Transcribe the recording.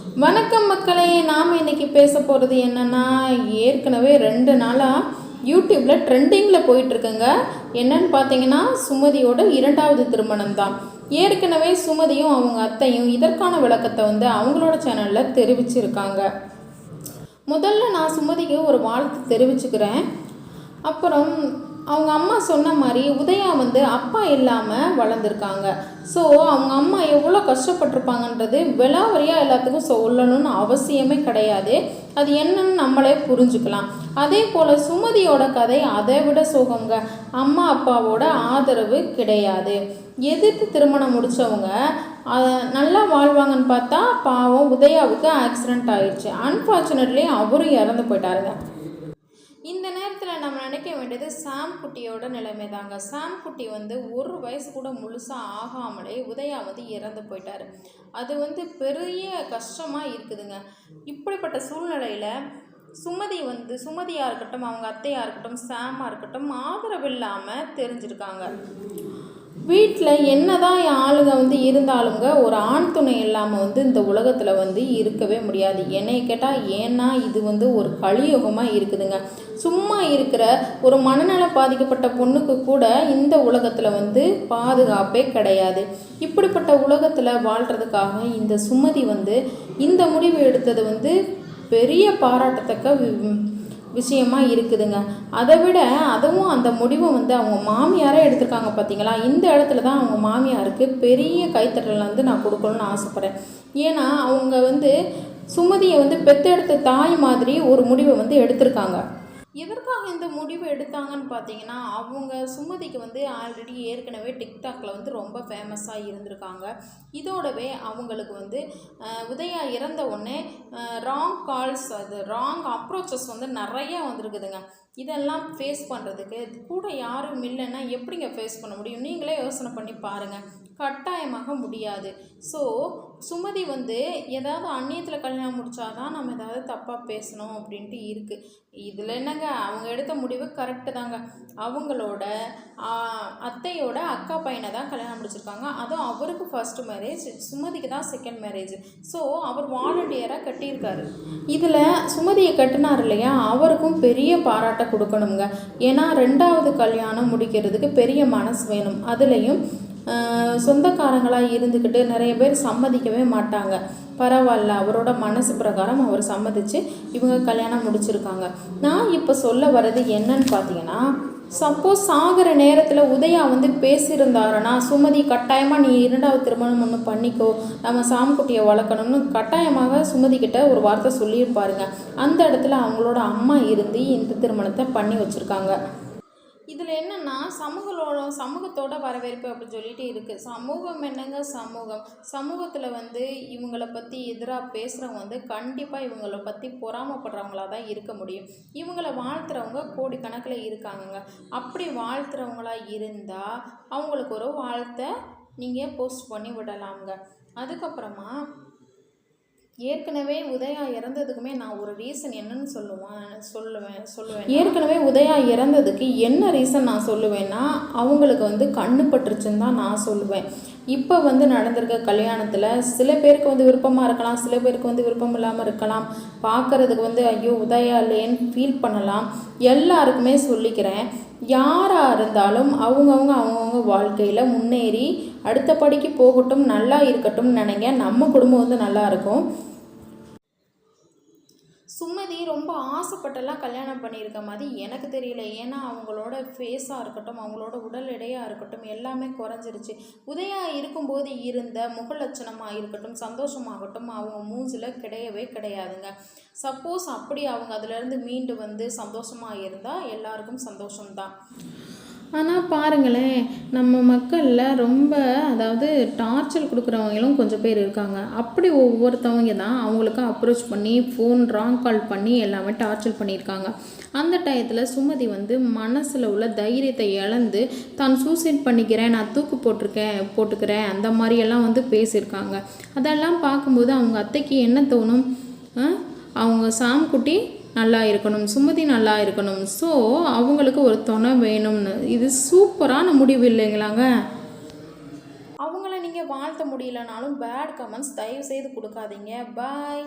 வணக்கம் மக்களே நாம் இன்னைக்கு பேச போகிறது என்னென்னா ஏற்கனவே ரெண்டு நாளாக யூடியூப்பில் ட்ரெண்டிங்கில் போயிட்டுருக்குங்க. என்னன்னு பார்த்தீங்கன்னா சுமதியோட இரண்டாவது திருமணம் தான் ஏற்கனவே சுமதியும் அவங்க அத்தையும் இதற்கான விளக்கத்தை வந்து அவங்களோட சேனலில் தெரிவிச்சிருக்காங்க. முதல்ல நான் சுமதிக்கு ஒரு வாழ்த்து தெரிவிச்சுக்கிறேன். அப்புறம் அவங்க அம்மா சொன்ன மாதிரி உதயா வந்து அப்பா இல்லாமல் வளர்ந்துருக்காங்க. ஸோ அவங்க அம்மா எவ்வளோ கஷ்டப்பட்டிருப்பாங்கன்றது விலாவரியாக எல்லாத்துக்கும் சொல்லணும்னு அவசியமே கிடையாது. அது என்னன்னு நம்மளே புரிஞ்சுக்கலாம். அதே போல் சுமதியோட கதை அதை விட சுகங்க அம்மா அப்பாவோட ஆதரவு கிடையாது. எதிர்த்து திருமணம் முடித்தவங்க நல்லா வாழ்வாங்கன்னு பார்த்தா பாவம் உதயாவுக்கு ஆக்சிடெண்ட் ஆயிடுச்சு. அன்ஃபார்ச்சுனேட்லி அவரும் இறந்து போயிட்டாருங்க. இந்த நேரத்தில் நம்ம நினைக்க வேண்டியது சாம் குட்டியோட நிலைமை தாங்க சாம் குட்டி வந்து ஒரு வயசு கூட முழுசாக ஆகாமலே உதயா வந்து இறந்து போயிட்டாரு. அது வந்து பெரிய கஷ்டமாக இருக்குதுங்க. இப்படிப்பட்ட சூழ்நிலையில் சுமதி வந்து சுமதியாக இருக்கட்டும் அவங்க அத்தையாக இருக்கட்டும் சாமாக இருக்கட்டும் ஆதரவு இல்லாமல் தெரிஞ்சிருக்காங்க. வீட்டில் என்னதான் ஆளுங்க வந்து இருந்தாலுங்க ஒரு ஆண் துணை இல்லாமல் வந்து இந்த உலகத்தில் வந்து இருக்கவே முடியாது. என்னை கேட்டால் ஏன்னா இது வந்து ஒரு கலியுகமாக இருக்குதுங்க. சும்மா இருக்கிற ஒரு மனநல பாதிக்கப்பட்ட பொண்ணுக்கு கூட இந்த உலகத்தில் வந்து பாதுகாப்பே கிடையாது. இப்படிப்பட்ட உலகத்தில் வாழ்கிறதுக்காக இந்த சுமதி வந்து இந்த முடிவு எடுத்தது வந்து பெரிய பாராட்டத்தக்க வி- விஷயமா இருக்குதுங்க. அதை விட அதுவும் அந்த முடிவை வந்து அவங்க மாமியாரே எடுத்திருக்காங்க பார்த்தீங்களா இந்த இடத்துல தான் அவங்க மாமியாருக்கு பெரிய கைத்தட்டல் வந்து நான் கொடுக்கணும்னு ஆசைப்பட்றேன். ஏன்னா அவங்க வந்து சுமதியை வந்து பெத்தெடுத்த தாய் மாதிரி ஒரு முடிவை வந்து எடுத்திருக்காங்க. எதற்காக இந்த முடிவு எடுத்தாங்கன்னு பார்த்தீங்கன்னா அவங்க சுமதிக்கு வந்து ஆல்ரெடி ஏற்கனவே டிக்டாக்ல வந்து ரொம்ப ஃபேமஸாக இருந்திருக்காங்க. இதோடவே அவங்களுக்கு வந்து உதயா இறந்த உடனே ராங் கால்ஸ் அது ராங் அப்ரோச்சஸ் வந்து நிறைய வந்திருக்குதுங்க. இதெல்லாம் ஃபேஸ் பண்ணுறதுக்கு கூட யாரும் இல்லைன்னா எப்படிங்க ஃபேஸ் பண்ண முடியும்? நீங்களே யோசனை பண்ணி பாருங்கள் கட்டாயமாக முடியாது. ஸோ சுமதி வந்து ஏதாவது அந்நியத்தில் கல்யாணம் முடித்தாதான் நம்ம ஏதாவது தப்பாக பேசணும் அப்படின்ட்டு இருக்குது இதில் என்னங்க? அவங்க எடுத்த முடிவு கரெக்டு தாங்க. அவங்களோட அத்தையோட அக்கா பையனை தான் கல்யாணம் முடிச்சிருக்காங்க. அதுவும் அவருக்கு ஃபர்ஸ்ட் மேரேஜ் சுமதிக்கு தான் செகண்ட் மேரேஜ் ஸோ அவர் வாலண்டியராக கட்டியிருக்காரு. இதில் சுமதியை கட்டினார் இல்லையா? அவருக்கும் பெரிய பாராட்டை கொடுக்கணுங்க. ஏன்னா ரெண்டாவது கல்யாணம் முடிக்கிறதுக்கு பெரிய மனசு வேணும். அதுலேயும் சொந்தக்காரங்களாக இருந்துக்கிட்டு நிறைய பேர் சம்மதிக்கவே மாட்டாங்க. பரவாயில்ல அவரோட மனசு பிரகாரம் அவர் சம்மதிச்சு இவங்க கல்யாணம் முடிச்சிருக்காங்க. நான் இப்போ சொல்ல வர்றது என்னன்னு பார்த்தீங்கன்னா சப்போஸ் சாகிற நேரத்தில் உதயா வந்து பேசியிருந்தாருன்னா சுமதி கட்டாயமாக நீ இரண்டாவது திருமணம் ஒன்று பண்ணிக்கோ நம்ம சாம்குட்டியை வளர்க்கணும்னு கட்டாயமாக சுமதி கிட்ட ஒரு வார்த்தை சொல்லியிருப்பாருங்க. அந்த இடத்துல அவங்களோட அம்மா இருந்து இந்த திருமணத்தை பண்ணி வச்சுருக்காங்க. இதில் என்னென்னா சமூகளோட சமூகத்தோட வரவேற்பு அப்படின்னு சொல்லிட்டு இருக்குது சமூகம் என்னங்க சமூகம்? சமூகத்தில் வந்து இவங்களை பற்றி எதிராக பேசுகிறவங்க வந்து கண்டிப்பாக இவங்களை பற்றி பொறாமப்படுறவங்களா தான் இருக்க முடியும். இவங்களை வாழ்த்துறவங்க கோடிக்கணக்கில் இருக்காங்கங்க. அப்படி வாழ்த்துறவங்களா இருந்தால் அவங்களுக்கு ஒரு வாழ்த்தை நீங்கள் போஸ்ட் பண்ணி விடலாம்ங்க. அதுக்கப்புறமா ஏற்கனவே உதயா இறந்ததுக்குமே நான் ஒரு ரீசன் என்னன்னு சொல்லுவேன் சொல்லுவேன் சொல்லுவேன்? ஏற்கனவே உதயா இறந்ததுக்கு என்ன ரீசன் நான் சொல்லுவேன்னா அவங்களுக்கு வந்து கண்ணு பட்டுருச்சுன்னு தான் நான் சொல்லுவேன். இப்போ வந்து நடந்திருக்க கல்யாணத்தில் சில பேருக்கு வந்து விருப்பமாக இருக்கலாம் சில பேருக்கு வந்து விருப்பம் இல்லாமல் இருக்கலாம். பார்க்கறதுக்கு வந்து ஐயோ உதயா இல்லையேன்னு ஃபீல் பண்ணலாம். எல்லாருக்குமே சொல்லிக்கிறேன். யாராக இருந்தாலும் அவங்கவுங்க அவங்கவுங்க வாழ்க்கையில் முன்னேறி அடுத்த படிக்கு போகட்டும் நல்லா இருக்கட்டும் நினைங்க. நம்ம குடும்பம் வந்து நல்லா இருக்கும். ரொம்ப ஆசைப்பட்டெல்லாம் கல்யாணம் பண்ணியிருக்க மாதிரி எனக்கு தெரியல. ஏன்னா அவங்களோட ஃபேஸாக இருக்கட்டும் அவங்களோட உடல் எடையாக இருக்கட்டும் எல்லாமே குறைஞ்சிருச்சு. உதயா இருக்கும்போது இருந்த முகலட்சணமாக இருக்கட்டும் சந்தோஷமாகட்டும் அவங்க மூஞ்சில் கிடையவே கிடையாதுங்க. சப்போஸ் அப்படி அவங்க அதுலேருந்து மீண்டு வந்து சந்தோஷமாக இருந்தால் எல்லாருக்கும் சந்தோஷம்தான். ஆனால் பாருங்களேன் நம்ம மக்களில் ரொம்ப அதாவது டார்ச்சர் கொடுக்குறவங்களும் கொஞ்சம் பேர் இருக்காங்க. அப்படி ஒவ்வொருத்தவங்க தான் அவங்களுக்கு அப்ரோச் பண்ணி ஃபோன் ராங் கால் பண்ணி எல்லாமே டார்ச்சர் பண்ணியிருக்காங்க. அந்த டயத்தில் சுமதி வந்து மனசில் உள்ள தைரியத்தை இழந்து தான் சூசைட் பண்ணிக்கிறேன் நான் தூக்கு போட்டிருக்கேன் போட்டுக்கிறேன் அந்த மாதிரியெல்லாம் வந்து பேசியிருக்காங்க. அதெல்லாம் பார்க்கும்போது அவங்க அத்தைக்கு என்ன தோணும்? அவங்க சாம்குட்டி நல்லா இருக்கணும் சுமதி நல்லா இருக்கணும். ஸோ அவங்களுக்கு ஒரு துணை வேணும்னு. இது சூப்பரான முடிவு இல்லைங்களாங்க? அவங்கள நீங்கள் வாழ்த்த முடியலனாலும் பேட் கமெண்ட்ஸ் தயவு செய்து கொடுக்காதீங்க. பாய்